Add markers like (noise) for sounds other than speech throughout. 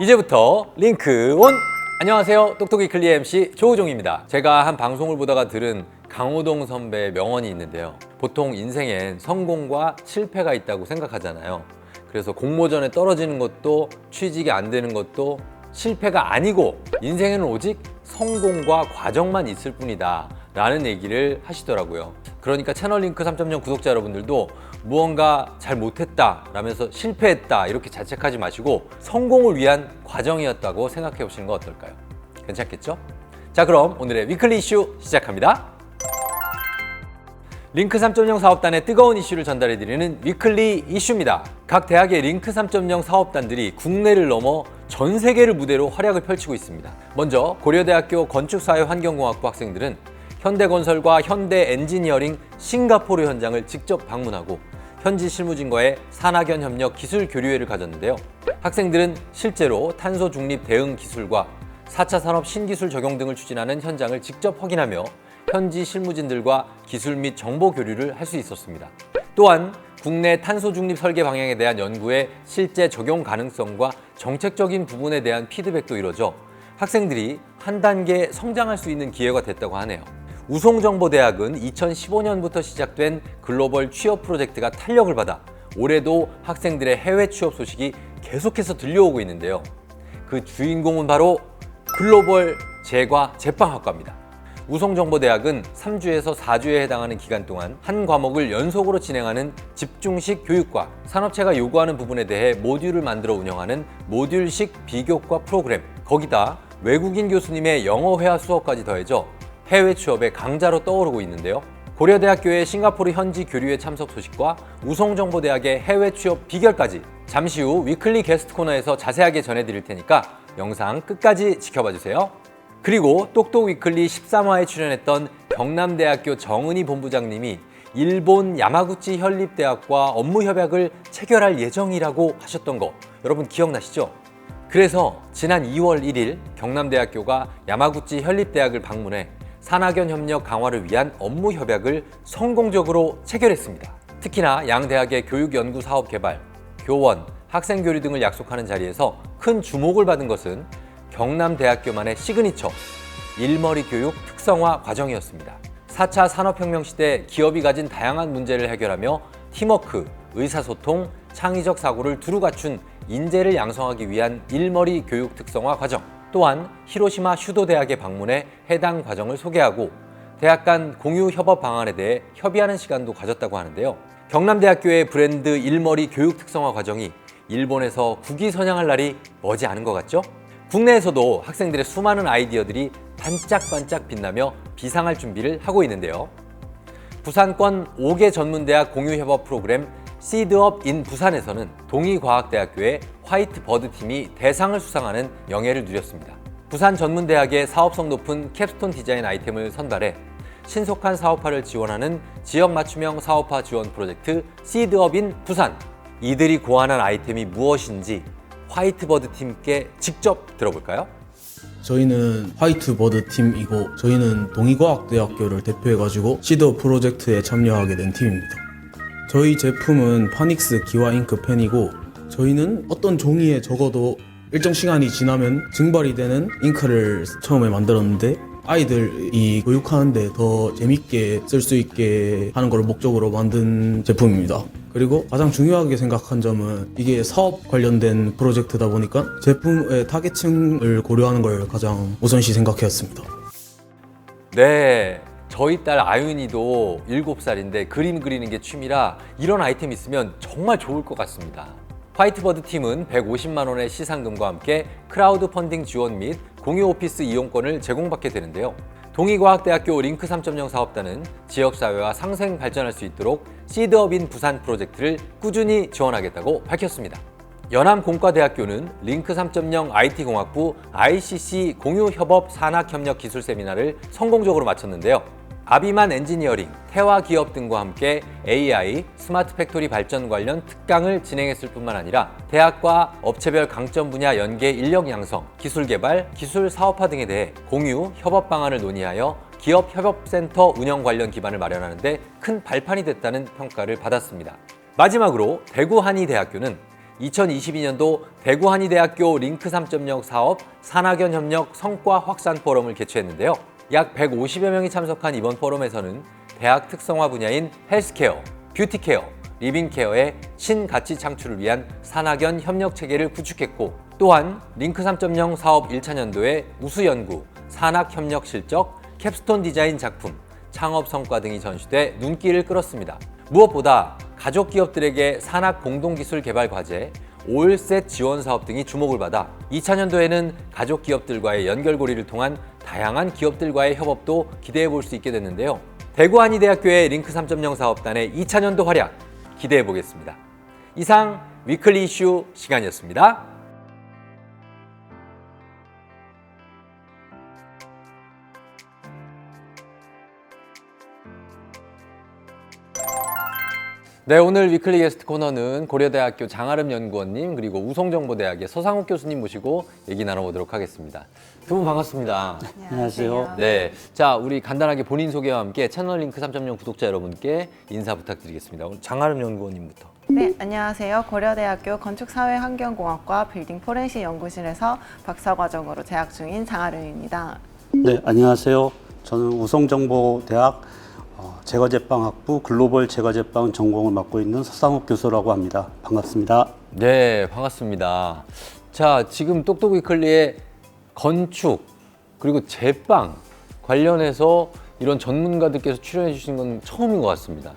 이제부터 링크 온! 안녕하세요. 똑똑이 클리어 MC 조우종입니다. 제가 한 방송을 보다가 들은 강호동 선배의 명언이 있는데요. 보통 인생엔 성공과 실패가 있다고 생각하잖아요. 그래서 공모전에 떨어지는 것도 취직이 안 되는 것도 실패가 아니고 인생에는 오직 성공과 과정만 있을 뿐이다. 라는 얘기를 하시더라고요. 그러니까 채널 링크 3.0 구독자 여러분들도 무언가 잘 못했다 라면서 실패했다 이렇게 자책하지 마시고 성공을 위한 과정이었다고 생각해 보시는 거 어떨까요? 괜찮겠죠? 자 그럼 오늘의 위클리 이슈 시작합니다. 링크 3.0 사업단의 뜨거운 이슈를 전달해 드리는 위클리 이슈입니다. 각 대학의 링크 3.0 사업단들이 국내를 넘어 전 세계를 무대로 활약을 펼치고 있습니다. 먼저 고려대학교 건축사회환경공학부 학생들은 현대건설과 현대엔지니어링 싱가포르 현장을 직접 방문하고 현지 실무진과의 산학연 협력 기술 교류회를 가졌는데요. 학생들은 실제로 탄소 중립 대응 기술과 4차 산업 신기술 적용 등을 추진하는 현장을 직접 확인하며 현지 실무진들과 기술 및 정보 교류를 할 수 있었습니다. 또한 국내 탄소 중립 설계 방향에 대한 연구의 실제 적용 가능성과 정책적인 부분에 대한 피드백도 이뤄져 학생들이 한 단계 성장할 수 있는 기회가 됐다고 하네요. 우송정보대학은 2015년부터 시작된 글로벌 취업 프로젝트가 탄력을 받아 올해도 학생들의 해외 취업 소식이 계속해서 들려오고 있는데요. 그 주인공은 바로 글로벌 제과 제빵학과입니다. 우송정보대학은 3주에서 4주에 해당하는 기간 동안 한 과목을 연속으로 진행하는 집중식 교육과 산업체가 요구하는 부분에 대해 모듈을 만들어 운영하는 모듈식 비교과 프로그램, 거기다 외국인 교수님의 영어 회화 수업까지 더해져 해외 취업의 강자로 떠오르고 있는데요. 고려대학교의 싱가포르 현지 교류회 참석 소식과 우송정보대학의 해외 취업 비결까지 잠시 후 위클리 게스트 코너에서 자세하게 전해드릴 테니까 영상 끝까지 지켜봐 주세요. 그리고 똑똑 위클리 13화에 출연했던 경남대학교 정은희 본부장님이 일본 야마구치 현립대학과 업무 협약을 체결할 예정이라고 하셨던 거 여러분 기억나시죠? 그래서 지난 2월 1일 경남대학교가 야마구치 현립대학을 방문해 산학연 협력 강화를 위한 업무 협약을 성공적으로 체결했습니다. 특히나 양 대학의 교육 연구 사업 개발, 교원, 학생 교류 등을 약속하는 자리에서 큰 주목을 받은 것은 경남대학교만의 시그니처 일머리 교육 특성화 과정이었습니다. 4차 산업혁명 시대 기업이 가진 다양한 문제를 해결하며 팀워크, 의사소통, 창의적 사고를 두루 갖춘 인재를 양성하기 위한 일머리 교육 특성화 과정. 또한 히로시마 슈도 대학에 방문해 해당 과정을 소개하고 대학 간 공유 협업 방안에 대해 협의하는 시간도 가졌다고 하는데요. 경남대학교의 브랜드 일머리 교육 특성화 과정이 일본에서 국위 선양할 날이 머지 않은 것 같죠? 국내에서도 학생들의 수많은 아이디어들이 반짝반짝 빛나며 비상할 준비를 하고 있는데요. 부산권 5개 전문대학 공유협업 프로그램 시드업 인 부산에서는 동의과학대학교의 화이트 버드 팀이 대상을 수상하는 영예를 누렸습니다. 부산 전문대학의 사업성 높은 캡스톤 디자인 아이템을 선발해 신속한 사업화를 지원하는 지역 맞춤형 사업화 지원 프로젝트 시드업 인 부산. 이들이 고안한 아이템이 무엇인지 화이트버드 팀께 직접 들어볼까요? 저희는 화이트버드 팀이고 저희는 동의과학대학교를 대표해가지고 시더 프로젝트에 참여하게 된 팀입니다. 저희 제품은 파닉스 기와 잉크 펜이고 저희는 어떤 종이에 적어도 일정 시간이 지나면 증발이 되는 잉크를 처음에 만들었는데 아이들이 교육하는데 더 재밌게 쓸 수 있게 하는 걸 목적으로 만든 제품입니다. 그리고 가장 중요하게 생각한 점은 이게 사업 관련된 프로젝트다 보니까 제품의 타겟층을 고려하는 걸 가장 우선시 생각했습니다. 네. 저희 딸 아윤이도 7살인데 그림 그리는 게 취미라 이런 아이템 있으면 정말 좋을 것 같습니다. 화이트버드 팀은 150만 원의 시상금과 함께 크라우드 펀딩 지원 및 공유 오피스 이용권을 제공받게 되는데요. 동의과학대학교 링크 3.0 사업단은 지역사회와 상생 발전할 수 있도록 시드업인 부산 프로젝트를 꾸준히 지원하겠다고 밝혔습니다. 연암공과대학교는 링크 3.0 IT공학부 ICC 공유협업 산학협력 기술 세미나를 성공적으로 마쳤는데요. 아비만 엔지니어링, 태화 기업 등과 함께 AI, 스마트 팩토리 발전 관련 특강을 진행했을 뿐만 아니라 대학과 업체별 강점 분야 연계 인력 양성, 기술 개발, 기술 사업화 등에 대해 공유, 협업 방안을 논의하여 기업 협업센터 운영 관련 기반을 마련하는 데 큰 발판이 됐다는 평가를 받았습니다. 마지막으로 대구 한의대학교는 2022년도 대구 한의대학교 링크 3.0 사업 산학연 협력 성과 확산 포럼을 개최했는데요. 약 150여 명이 참석한 이번 포럼에서는 대학 특성화 분야인 헬스케어, 뷰티케어, 리빙케어의 신가치 창출을 위한 산학연 협력 체계를 구축했고 또한 링크 3.0 사업 1차 년도에 우수 연구, 산학 협력 실적, 캡스톤 디자인 작품, 창업 성과 등이 전시돼 눈길을 끌었습니다. 무엇보다 가족 기업들에게 산학 공동기술 개발 과제, 올셋 지원 사업 등이 주목을 받아 2차 년도에는 가족 기업들과의 연결고리를 통한 다양한 기업들과의 협업도 기대해 볼 수 있게 됐는데요. 대구 한의대학교의 링크 3.0 사업단의 2차 년도 활약 기대해 보겠습니다. 이상 위클리 이슈 시간이었습니다. 네, 오늘 위클리 게스트 코너는 고려대학교 장아름 연구원님 그리고 우송정보대학의 서상욱 교수님 모시고 얘기 나눠보도록 하겠습니다. 두 분 반갑습니다. 안녕하세요. 네, 자 우리 간단하게 본인 소개와 함께 채널 링크 3.0 구독자 여러분께 인사 부탁드리겠습니다. 오늘 장아름 연구원님부터. 네, 안녕하세요. 고려대학교 건축사회환경공학과 빌딩 포렌식 연구실에서 박사과정으로 재학 중인 장아름입니다. 네, 안녕하세요. 저는 우성정보대학 어, 제과제빵학부 글로벌 제과제빵 전공을 맡고 있는 서상욱 교수라고 합니다. 반갑습니다. 네, 반갑습니다. 자, 지금 똑똑 위클리의 건축 그리고 제빵 관련해서 이런 전문가들께서 출연해 주신 건 처음인 것 같습니다.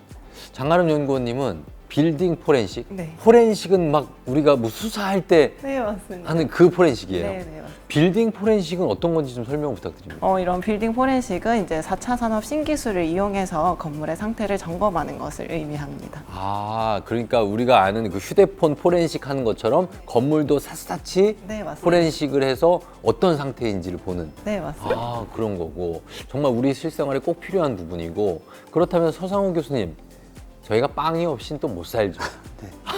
장아름 연구원님은 빌딩 포렌식. 네. 포렌식은 막 우리가 뭐 수사할 때 네, 맞습니다. 하는 그 포렌식이에요. 네, 네, 맞습니다. 빌딩 포렌식은 어떤 건지 좀 설명 부탁드립니다. 어, 이런 빌딩 포렌식은 이제 4차 산업 신기술을 이용해서 건물의 상태를 점검하는 것을 의미합니다. 아, 그러니까 우리가 아는 그 휴대폰 포렌식 하는 것처럼 건물도 샅샅이 네, 맞습니다. 포렌식을 해서 어떤 상태인지를 보는 네, 맞습니다. 아 그런 거고 정말 우리 실생활에 꼭 필요한 부분이고 그렇다면 서상우 교수님 저희가 빵이 없인 또 못 살죠.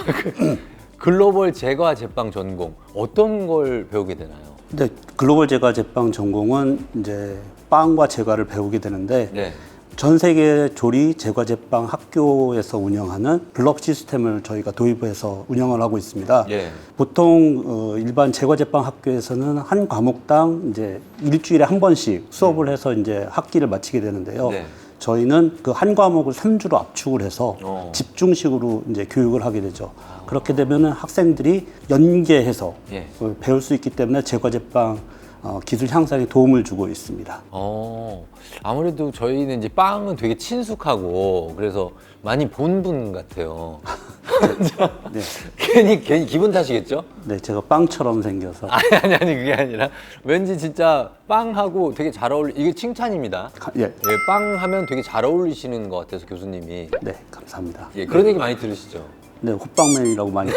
그 (laughs) (laughs) 글로벌 제과 제빵 전공 어떤 걸 배우게 되나요? 근데 글로벌 제과 제빵 전공은 이제 빵과 제과를 배우게 되는데 네. 전 세계 조리 제과 제빵 학교에서 운영하는 블록 시스템을 저희가 도입해서 운영을 하고 있습니다. 예. 보통 어, 일반 제과 제빵 학교에서는 한 과목당 이제 일주일에 한 번씩 수업을 해서 이제 학기를 마치게 되는데요. 네. 저희는 그 한 과목을 3주로 압축을 해서 어. 집중식으로 이제 교육을 하게 되죠. 그렇게 되면은 학생들이 연계해서 예. 어, 배울 수 있기 때문에 제과제빵 어, 기술 향상에 도움을 주고 있습니다. 어 아무래도 저희는 이제 빵은 되게 친숙하고 그래서 많이 본 분 같아요. (laughs) 네. (laughs) 괜히 괜히 기분 탓이겠죠? 네, 제가 빵처럼 생겨서 아니 아니 아니 그게 아니라 왠지 진짜 빵하고 되게 잘 어울리 이게 칭찬입니다. 가- 예, 예, 빵 하면 되게 잘 어울리시는 것 같아서 교수님이 네, 감사합니다. 예, 그런 얘기 많이 들으시죠? 네, 호빵맨이라고 많이 (laughs)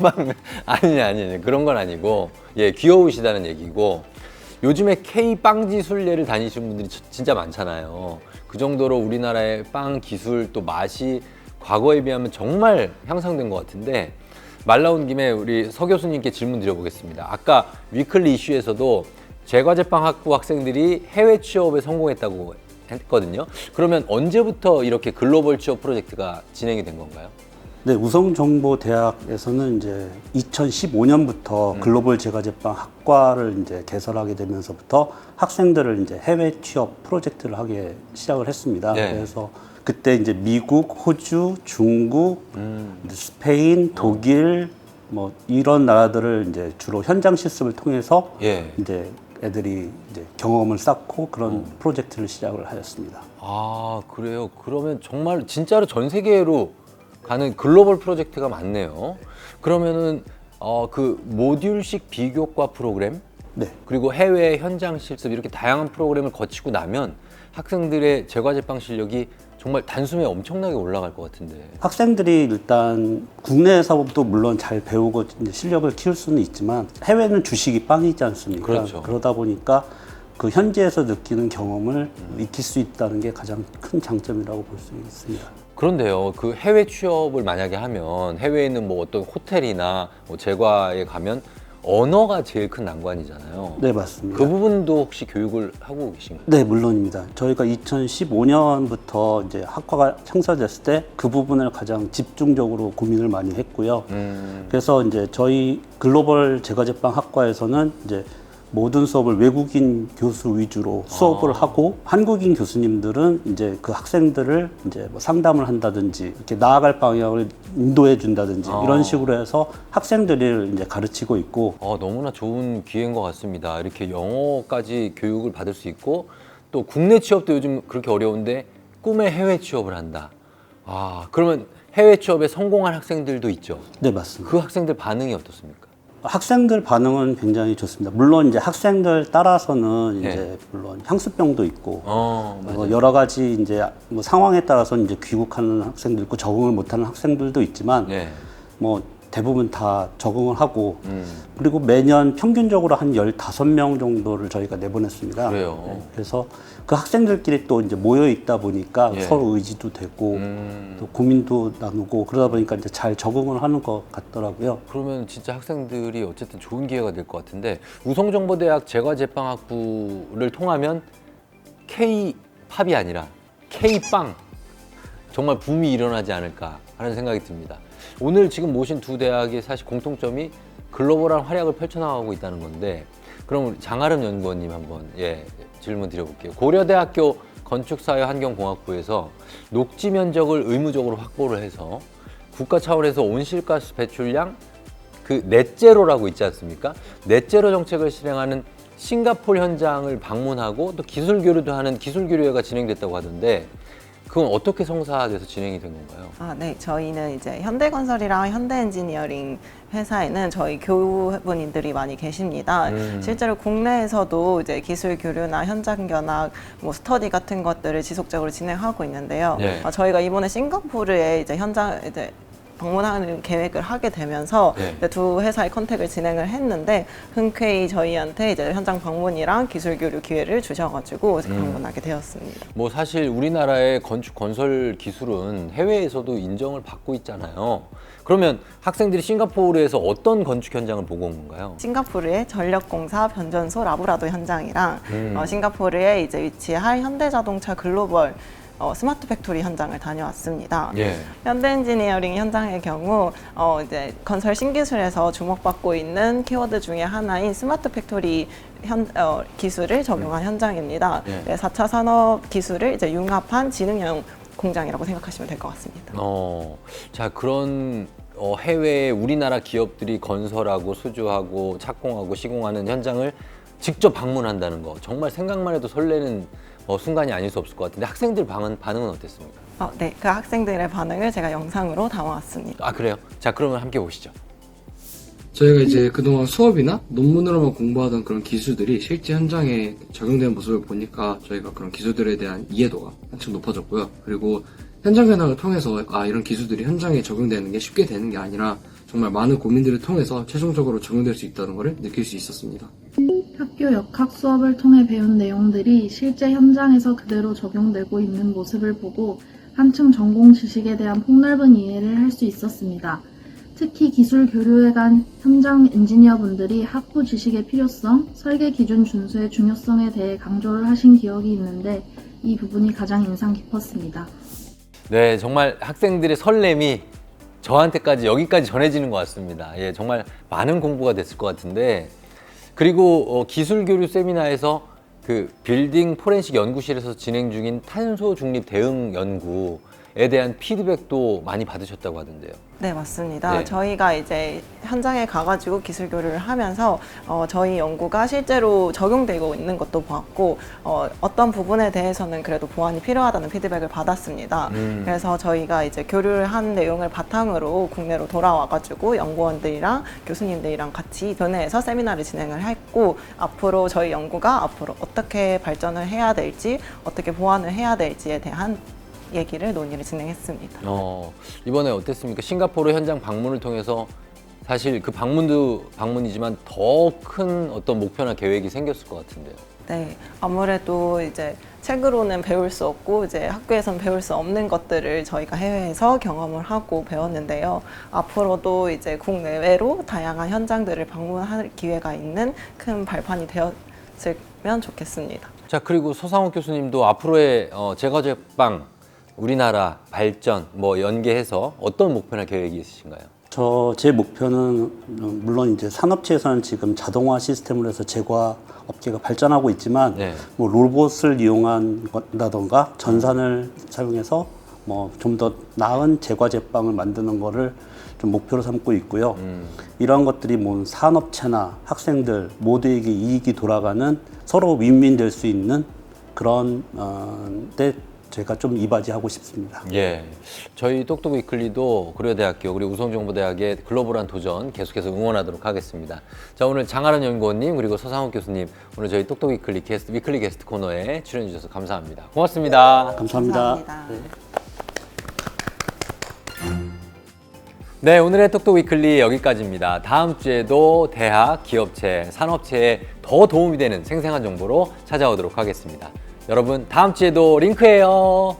빵 아니 아니 아니 그런 건 아니고 예 귀여우시다는 얘기고 요즘에 K 빵 기술례를 다니시는 분들이 저- 진짜 많잖아요. 그 정도로 우리나라의 빵 기술 또 맛이 과거에 비하면 정말 향상된 것 같은데 말 나온 김에 우리 서 교수님께 질문 드려보겠습니다. 아까 위클리 이슈에서도 제과제빵 학부 학생들이 해외 취업에 성공했다고 했거든요. 그러면 언제부터 이렇게 글로벌 취업 프로젝트가 진행이 된 건가요? 네, 우성정보대학에서는 이제 2015년부터 글로벌 제과제빵 학과를 이제 개설하게 되면서부터 학생들을 이제 해외 취업 프로젝트를 하게 시작을 했습니다. 네. 그래서 그때 이제 미국, 호주, 중국, 음. 스페인, 독일 뭐 이런 나라들을 이제 주로 현장 실습을 통해서 예. 이제 애들이 이제 경험을 쌓고 그런 프로젝트를 시작을 하였습니다. 아 그래요. 그러면 정말 진짜로 전 세계로 가는 글로벌 프로젝트가 많네요. 그러면은 어, 그 모듈식 비교과 프로그램 네. 그리고 해외 현장 실습 이렇게 다양한 프로그램을 거치고 나면 학생들의 제과제빵 실력이 정말 단숨에 엄청나게 올라갈 것 같은데. 학생들이 일단 국내에서도 물론 잘 배우고 이제 실력을 키울 수는 있지만 해외는 주식이 빵이지 않습니까? 그렇죠. 러다 보니까 그 현지에서 느끼는 경험을 익힐 수 있다는 게 가장 큰 장점이라고 볼 수 있습니다. 그런데요, 그 해외 취업을 만약에 하면 해외에 있는 뭐 어떤 호텔이나 뭐 제과에 가면 언어가 제일 큰 난관이잖아요. 네, 맞습니다. 그 부분도 혹시 교육을 하고 계신가요? 네, 물론입니다. 저희가 2015년부터 이제 학과가 창설됐을 때 그 부분을 가장 집중적으로 고민을 많이 했고요. 음, 그래서 이제 저희 글로벌 제과제빵 학과에서는 이제 모든 수업을 외국인 교수 위주로 수업을 아. 하고 한국인 교수님들은 이제 그 학생들을 이제 뭐 상담을 한다든지 이렇게 나아갈 방향을 인도해 준다든지 아. 이런 식으로 해서 학생들을 이제 가르치고 있고 어, 너무나 좋은 기회인 것 같습니다. 이렇게 영어까지 교육을 받을 수 있고 또 국내 취업도 요즘 그렇게 어려운데 꿈의 해외 취업을 한다. 아, 그러면 해외 취업에 성공한 학생들도 있죠. 네 맞습니다. 그 학생들 반응이 어떻습니까? 학생들 반응은 굉장히 좋습니다. 물론 이제 학생들 따라서는 네. 이제 물론 향수병도 있고 어. 뭐 여러 가지 이제 뭐 상황에 따라서 이제 귀국하는 학생도 있고 적응을 못하는 학생들도 있지만 네. 뭐 대부분 다 적응을 하고 음, 그리고 매년 평균적으로 한 15명 정도를 저희가 내보냈습니다. 그래요. 네, 그래서 그 학생들끼리 또 이제 모여 있다 보니까 예. 서로 의지도 되고 음, 또 고민도 나누고 그러다 보니까 이제 잘 적응을 하는 것 같더라고요. 그러면 진짜 학생들이 어쨌든 좋은 기회가 될 것 같은데 우성정보대학 제과제빵학부를 통하면 K-팝이 아니라 K-빵 정말 붐이 일어나지 않을까 하는 생각이 듭니다. 오늘 지금 모신 두 대학의 사실 공통점이 글로벌한 활약을 펼쳐나가고 있다는 건데 그럼 장아름 연구원님 한번 예 질문 드려볼게요. 고려대학교 건축사회환경공학부에서 녹지 면적을 의무적으로 확보를 해서 국가 차원에서 온실가스 배출량 그 넷제로라고 있지 않습니까? 넷제로 정책을 실행하는 싱가포르 현장을 방문하고 또 기술 교류도 하는 기술 교류회가 진행됐다고 하던데 그건 어떻게 성사돼서 진행이 된 건가요? 아, 네. 저희는 이제 현대건설이랑 현대엔지니어링 회사에는 저희 교수분들이 많이 계십니다. 음. 실제로 국내에서도 이제 기술 교류나 현장 견학, 뭐 스터디 같은 것들을 지속적으로 진행하고 있는데요. 네. 아, 저희가 이번에 싱가포르에 이제 현장 이제 방문하는 계획을 하게 되면서 네. 이제 두 회사의 컨택을 진행을 했는데 흔쾌히 저희한테 이제 현장 방문이랑 기술 교류 기회를 주셔가지고 음. 방문하게 되었습니다. 뭐 사실 우리나라의 건축 건설 기술은 해외에서도 인정을 받고 있잖아요. 그러면 학생들이 싱가포르에서 어떤 건축 현장을 보고 온 건가요? 싱가포르의 전력공사 변전소 라브라도 현장이랑 음. 어, 싱가포르에 이제 위치할 현대자동차 글로벌 어, 스마트 팩토리 현장을 다녀왔습니다. 예. 현대 엔지니어링 현장의 경우 어, 이제 건설 신기술에서 주목받고 있는 키워드 중에 하나인 스마트 팩토리 현, 어, 기술을 적용한 현장입니다. 예. 네, 4차 산업 기술을 이제 융합한 지능형 공장이라고 생각하시면 될 것 같습니다. 어, 자 그런 어, 해외 우리나라 기업들이 건설하고 수주하고 착공하고 시공하는 현장을 직접 방문한다는 거 정말 생각만 해도 설레는 어, 순간이 아닐 수 없을 것 같은데 학생들 반응, 반응은 어땠습니까? 어, 네, 그 학생들의 반응을 제가 영상으로 담아왔습니다. 아 그래요? 자 그러면 함께 보시죠. 저희가 이제 그동안 수업이나 논문으로만 공부하던 그런 기술들이 실제 현장에 적용되는 모습을 보니까 저희가 그런 기술들에 대한 이해도가 한층 높아졌고요. 그리고 현장 견학을 통해서 아 이런 기술들이 현장에 적용되는 게 쉽게 되는 게 아니라 정말 많은 고민들을 통해서 최종적으로 적용될 수 있다는 것을 느낄 수 있었습니다. 학교 역학 수업을 통해 배운 내용들이 실제 현장에서 그대로 적용되고 있는 모습을 보고 한층 전공 지식에 대한 폭넓은 이해를 할 수 있었습니다. 특히 기술 교류회 간 현장 엔지니어분들이 학부 지식의 필요성, 설계 기준 준수의 중요성에 대해 강조를 하신 기억이 있는데 이 부분이 가장 인상 깊었습니다. 네, 정말 학생들의 설렘이 저한테까지 여기까지 전해지는 것 같습니다. 예, 정말 많은 공부가 됐을 것 같은데 그리고 어, 기술 교류 세미나에서 그 빌딩 포렌식 연구실에서 진행 중인 탄소 중립 대응 연구에 대한 피드백도 많이 받으셨다고 하던데요. 네, 맞습니다. 네. 저희가 이제 현장에 가가지고 기술 교류를 하면서 어, 저희 연구가 실제로 적용되고 있는 것도 보았고 어, 어떤 부분에 대해서는 그래도 보완이 필요하다는 피드백을 받았습니다. 음. 그래서 저희가 이제 교류를 한 내용을 바탕으로 국내로 돌아와가지고 연구원들이랑 교수님들이랑 같이 교내에서 세미나를 진행을 했고 앞으로 저희 연구가 앞으로 어떻게 발전을 해야 될지 어떻게 보완을 해야 될지에 대한 얘기를 논의를 진행했습니다. 어, 이번에 어땠습니까? 싱가포르 현장 방문을 통해서 사실 그 방문도 방문이지만 더 큰 어떤 목표나 계획이 생겼을 것 같은데요. 네, 아무래도 이제 책으로는 배울 수 없고 이제 학교에서는 배울 수 없는 것들을 저희가 해외에서 경험을 하고 배웠는데요. 앞으로도 이제 국내외로 다양한 현장들을 방문할 기회가 있는 큰 발판이 되었으면 좋겠습니다. 자 그리고 소상욱 교수님도 앞으로의 어, 제과제빵 우리나라 발전 뭐 연계해서 어떤 목표나 계획이 있으신가요? 저 제 목표는 어, 물론 이제 산업체에서는 지금 자동화 시스템으로 해서 제과 업계가 발전하고 있지만 네. 뭐 로봇을 이용한다던가 전산을 사용해서 뭐 좀 더 나은 제과 제빵을 만드는 거를 좀 목표로 삼고 있고요. 이러한 것들이 뭐 산업체나 학생들 모두에게 이익이 돌아가는 서로 윈윈 될 수 있는 그런 어, 데 제가 좀 이바지하고 싶습니다. 예, 저희 똑똑 위클리도 고려대학교 그리고 우성정보대학의 글로벌한 도전 계속해서 응원하도록 하겠습니다. 자 오늘 장하란 연구원님 그리고 서상욱 교수님 오늘 저희 똑똑 위클리 게스트 위클리 게스트 코너에 출연해 주셔서 감사합니다. 고맙습니다. 감사합니다. 감사합니다. 네, 오늘의 똑똑 위클리 여기까지입니다. 다음 주에도 대학, 기업체, 산업체에 더 도움이 되는 생생한 정보로 찾아오도록 하겠습니다. 여러분, 다음 주에도 링크해요.